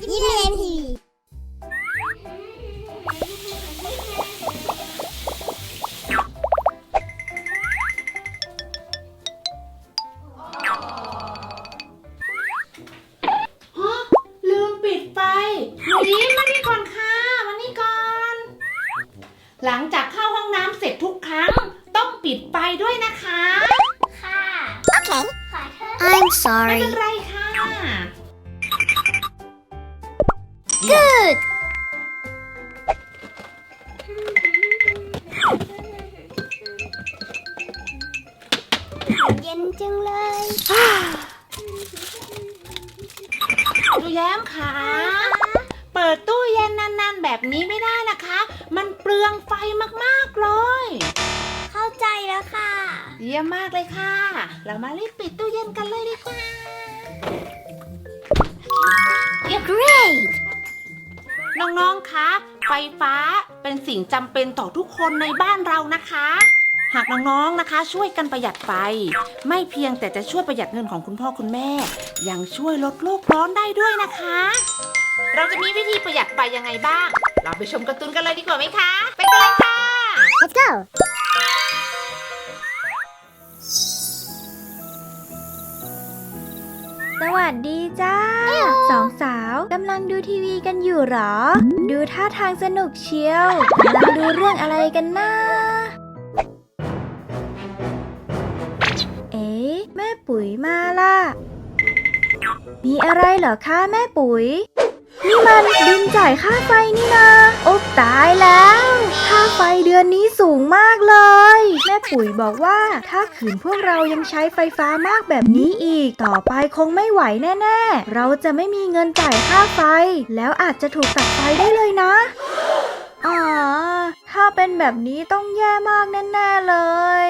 ยิ้มเรียนทีวีฮะลืมปิดไฟหนูยิ้มมานี่ก่อนค่ะมานี่ก่อน หลังจากเข้าห้องน้ำเสร็จทุกครั้ง ต้องปิดไฟด้วยนะคะ ค่ะ โอเค ขอโทษ I'm ไม่ sorry เป็นไรค่ะ good เย็นจังเลยหนูแย้มค่ะ เปิดตู้เย็นนานๆแบบนี้ไม่ได้นะคะ มันเปลืองไฟมากๆเลย เข้าใจแล้วค่ะ เยี่ยมมากเลยค่ะ เรามารีบปิดตู้เย็นกันเลยดีกว่า great น้องๆ คะ ไฟฟ้าเป็นสิ่งจำเป็นต่อทุกคนในบ้านเรานะคะ หากน้องๆ นะคะ ช่วยกันประหยัดไฟ ไม่เพียงแต่จะช่วยประหยัดเงินของคุณพ่อคุณแม่ ยังช่วยลดโลกร้อนได้ด้วยนะคะ เราจะมีวิธีประหยัดไฟยังไงบ้าง เราไปชมการ์ตูนกันเลยดีกว่าไหมคะ ไปกันเลยค่ะ let's go วัสดีจ้าสองสาวกำลังดูทีวีกันอยู่หรอ ดูท่าทางสนุกเชียวกำลังดูเรื่องอะไรกันนะเอ๊ะแม่ปุ๋ยมาล่ะ มีอะไรเหรอคะแม่ปุ๋ย นี่มันบินจ่ายค่าไฟนี่นาโอ๊บตายแล้ว ค่าไฟเดือนนี้สูงมากเลย แม่ปุ๋ยบอกว่าถ้าขืนพวกเรายังใช้ไฟฟ้ามากแบบนี้อีก ต่อไปคงไม่ไหวแน่ ๆ เราจะไม่มีเงินจ่ายค่าไฟ แล้วอาจจะถูกตัดไฟได้เลยนะอ๋อถ้าเป็นแบบนี้ต้องแย่มากแน่ ๆ เลย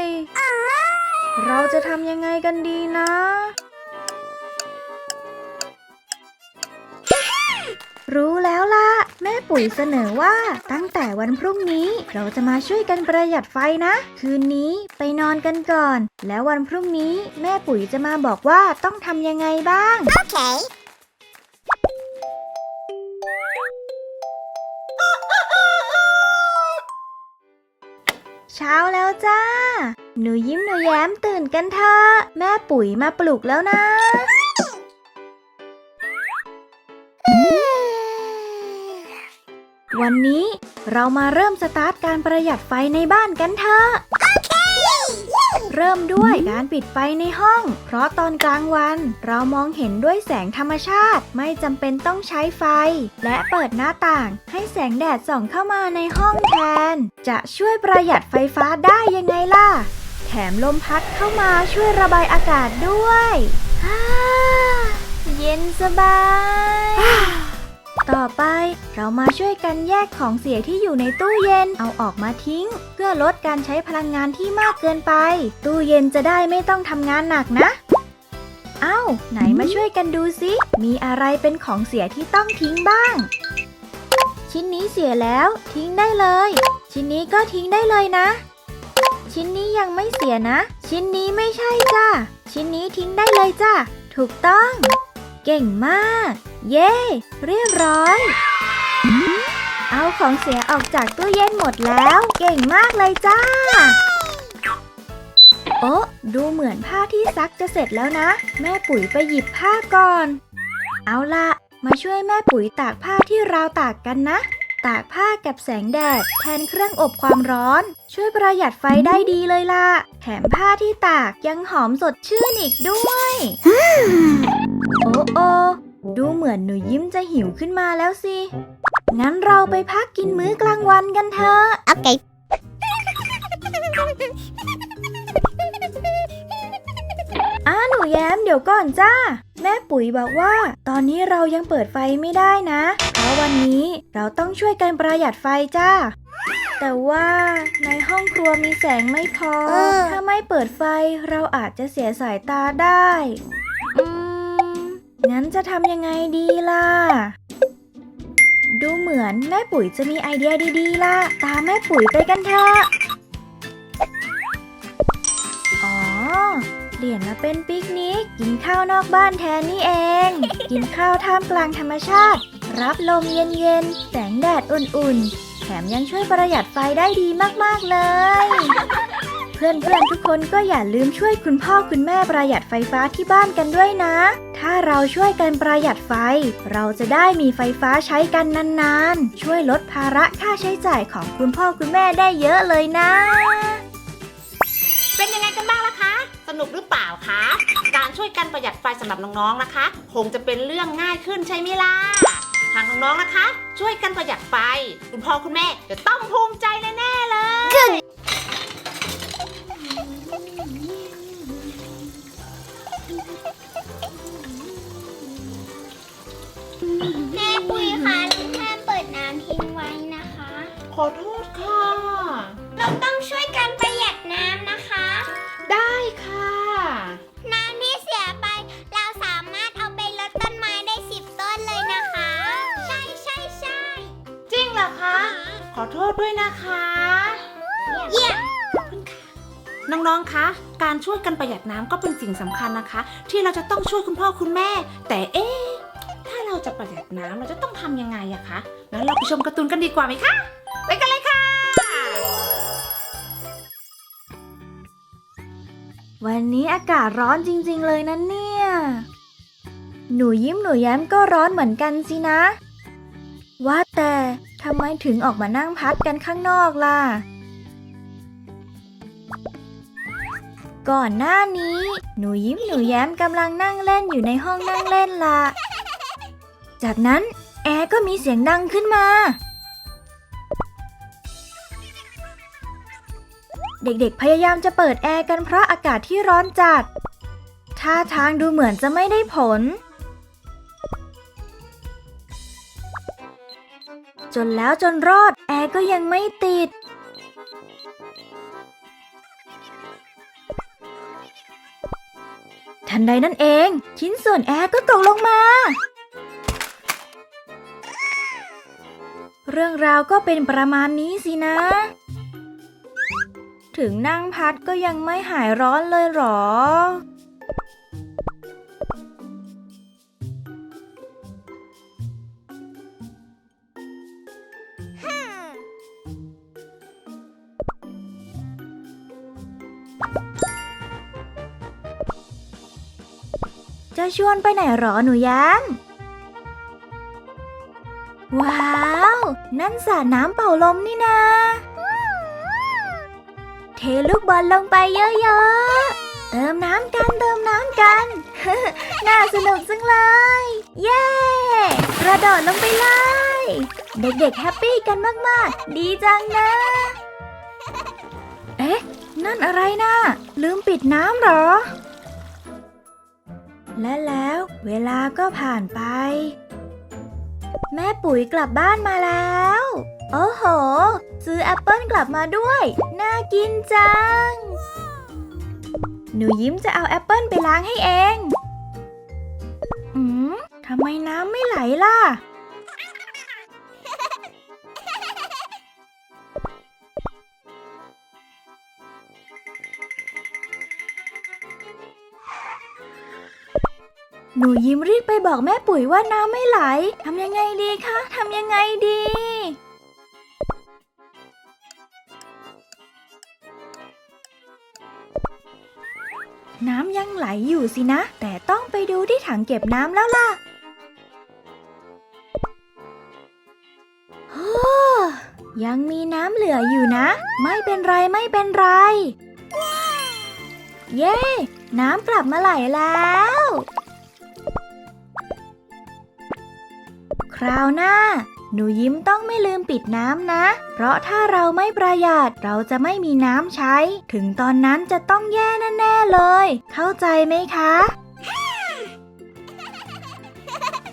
เราจะทำยังไงกันดีนะ รู้แล้วล่ะ แม่ปุ๋ยเสนอว่าตั้งแต่วันพรุ่งนี้เราจะมาช่วยกันประหยัดไฟนะ คืนนี้ไปนอนกันก่อน แล้ววันพรุ่งนี้แม่ปุ๋ยจะมาบอกว่าต้องทำยังไงบ้าง okay เช้าแล้วจ้า หนูยิ้มหนูแย้มตื่นกันเถอะแม่ปุ๋ยมาปลุกแล้วนะ วันนี้เรามาเริ่มสตาร์ทการประหยัดไฟในบ้านกันเถอะเริ่มด้วยการปิดไฟในห้อง เพราะตอนกลางวันเรามองเห็นด้วยแสงธรรมชาติไม่จำเป็นต้องใช้ไฟ และเปิดหน้าต่างให้แสงแดดส่องเข้ามาในห้องแทน จะช่วยประหยัดไฟฟ้าได้ยังไงล่ะ แถมลมพัดเข้ามาช่วยระบายอากาศด้วยฮ่าเย็นสบาย ต่อไปเรามาช่วยกันแยกของเสียที่อยู่ในตู้เย็นเอาออกมาทิ้ง เพื่อลดการใช้พลังงานที่มากเกินไป ตู้เย็นจะได้ไม่ต้องทำงานหนักนะเอ้า ไหนมาช่วยกันดูสิมีอะไรเป็นของเสียที่ต้องทิ้งบ้าง ชิ้นนี้เสียแล้วทิ้งได้เลย ชิ้นนี้ก็ทิ้งได้เลยนะ ชิ้นนี้ยังไม่เสียนะ ชิ้นนี้ไม่ใช่จ้าชิ้นนี้ทิ้งได้เลยจ้าถูกต้อง เก่งมาก เย้ เรียบร้อย เอาของเสียออกจากตู้เย็นหมดแล้ว เก่งมากเลยจ้า โอ้ดูเหมือนผ้าที่ซักจะเสร็จแล้วนะ แม่ปุ๋ยไปหยิบผ้าก่อน เอาละมาช่วยแม่ปุ๋ยตากผ้าที่ราวตากกันนะ ตากผ้ากับแสงแดด แทนเครื่องอบความร้อน ช่วยประหยัดไฟได้ดีเลยล่ะ แถมผ้าที่ตากยังหอมสดชื่นอีกด้วย โอ้โอ ดูเหมือนหนูยิ้มจะหิวขึ้นมาแล้วสิ งั้นเราไปพักกินมื้อกลางวันกันเถอะ okay อ้าหนูแย้มเดี๋ยวก่อนจ้า แม่ปุ๋ยบอกว่า ตอนนี้เรายังเปิดไฟไม่ได้นะ เพราะวันนี้เราต้องช่วยกันประหยัดไฟจ้า แต่ว่าในห้องครัวมีแสงไม่พอเออถ้าไม่เปิดไฟเราอาจจะเสียสายตาได้อืม งั้นจะทำยังไงดีล่ะ ดูเหมือนแม่ปุ๋ยจะมีไอเดียดีๆล่ะ ตามแม่ปุ๋ยไปกันเถอะ อ๋อ เปลี่ยนมาเป็นปิกนิก กินข้าวนอกบ้านแทนนี่เอง กินข้าวท่ามกลางธรรมชาติ รับลมเย็นๆ แสงแดดอุ่นๆ แถมยังช่วยประหยัดไฟได้ดีมากๆเลย เพื่อนๆทุกคนก็อย่าลืมช่วยคุณพ่อคุณแม่ประหยัดไฟฟ้าที่บ้านกันด้วยนะ ถ้าเราช่วยกันประหยัดไฟ เราจะได้มีไฟฟ้าใช้กันนานๆ ช่วยลดภาระค่าใช้จ่ายของคุณพ่อคุณแม่ได้เยอะเลยนะ เป็นยังไงกันบ้างล่ะคะ สนุกหรือเปล่าคะ การช่วยกันประหยัดไฟสำหรับน้องๆนะคะ คงจะเป็นเรื่องง่ายขึ้นใช่ไหมล่ะ ทางน้องๆนะคะ ช่วยกันประหยัดไฟ คุณพ่อคุณแม่จะต้องภูมิใจแน่ แม่ปุ้ยคะห้ามเปิดน้ำทิ้งไว้นะคะ ขอโทษค่ะ เราต้องช่วยกันประหยัดน้ำนะคะ ได้ค่ะ น้ำที่เสียไป เราสามารถเอาไปลดต้นไม้ได้สิบต้นเลยนะคะ ใช่ใช่ใช่จริงเหรอคะ ขอโทษด้วยนะคะ เยี่ยม น้องๆ คะ การช่วยกันประหยัดน้ำก็เป็นสิ่งสำคัญนะคะ ที่เราจะต้องช่วยคุณพ่อคุณแม่ แต่เอ๊ะถ้าเรา จะประหยัดน้ำเราจะต้องทำยังไงอะคะงั้นเราไปชมการ์ตูนกันดีกว่าไหมคะ ไปกันเลยค่ะ วันนี้อากาศร้อนจริงๆเลยนะเนี่ย หนูยิ้มหนูแย้มก็ร้อนเหมือนกันสินะ ว่าแต่ทำไมถึงออกมานั่งพัดกันข้างนอกล่ะ ก่อนหน้านี้ หนูยิ้มหนูแย้มกำลังนั่งเล่นอยู่ในห้องนั่งเล่นล่ะ จากนั้นแอร์ก็มีเสียงดังขึ้นมา เด็กๆพยายามจะเปิดแอร์กันเพราะอากาศที่ร้อนจัด ท่าทางดูเหมือนจะไม่ได้ผล จนแล้วจนรอดแอร์ก็ยังไม่ติดทันใดนั่นเอง ชิ้นส่วนแอร์ก็ตกลงมา เรื่องราวก็เป็นประมาณนี้สินะ ถึงนั่งพัดก็ยังไม่หายร้อนเลยหรอ จะชวนไปไหนหรอหนูย้มว้า นั่นสระน้ำเป่าลมนี่นาเทลูกบอลลงไปเยอะๆ เติมน้ำกันเติมน้ำกัน น่าสนุกจังเลย เย้ กระโดดลงไปเลย เด็กๆแฮปปี้กันมากๆ ดีจังนะ เอ๊ะ นั่นอะไรนะลืมปิดน้ำหรอ และแล้วเวลาก็ผ่านไป แม่ปุ๋ยกลับบ้านมาแล้ว โอ้โห ซื้อแอปเปิลกลับมาด้วย น่ากินจัง หนูยิ้มจะเอาแอปเปิลไปล้างให้เอง อืมทำไมน้ำไม่ไหลล่ะ หนูยิ้มรีบไปบอกแม่ปุ๋ยว่าน้ำไม่ไหล ทำยังไงดีคะ ทำยังไงดี น้ำยังไหลอยู่สินะ แต่ต้องไปดูที่ถังเก็บน้ำแล้วล่ะยังมีน้ำเหลืออยู่นะ ไม่เป็นไรไม่เป็นไร เย้ น้ำกลับมาไหลแล้ว คราวหน้า หนูยิ้มต้องไม่ลืมปิดน้ำนะ เพราะถ้าเราไม่ประหยัดเราจะไม่มีน้ำใช้ ถึงตอนนั้นจะต้องแย่แน่ๆเลย เข้าใจไหมคะ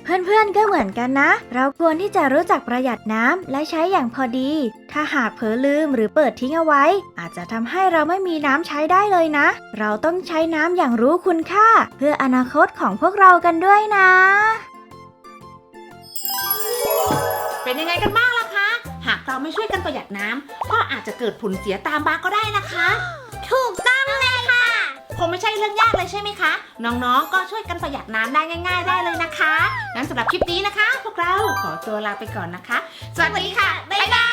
เพื่อนๆก็เหมือนกันนะ เราควรที่จะรู้จักประหยัดน้ำและใช้อย่างพอดี ถ้าหากเผลอลืมหรือเปิดทิ้งเอาไว้ อาจจะทำให้เราไม่มีน้ำใช้ได้เลยนะ เราต้องใช้น้ำอย่างรู้คุณค่า เพื่ออนาคตของพวกเรากันด้วยนะ เป็นยังไงกันบ้างล่ะคะ หากเราไม่ช่วยกันประหยัดน้ำก็อาจจะเกิดผลเสียตามมาก็ได้นะคะ ถูกต้องเลยค่ะ คงไม่ใช่เรื่องยากเลยใช่ไหมคะ น้องๆ ก็ช่วยกันประหยัดน้ำได้ง่าย ๆ ได้เลยนะคะ งั้นสำหรับคลิปนี้นะคะ พวกเราขอตัวลาไปก่อนนะคะ สวัสดีค่ะ บ๊ายบาย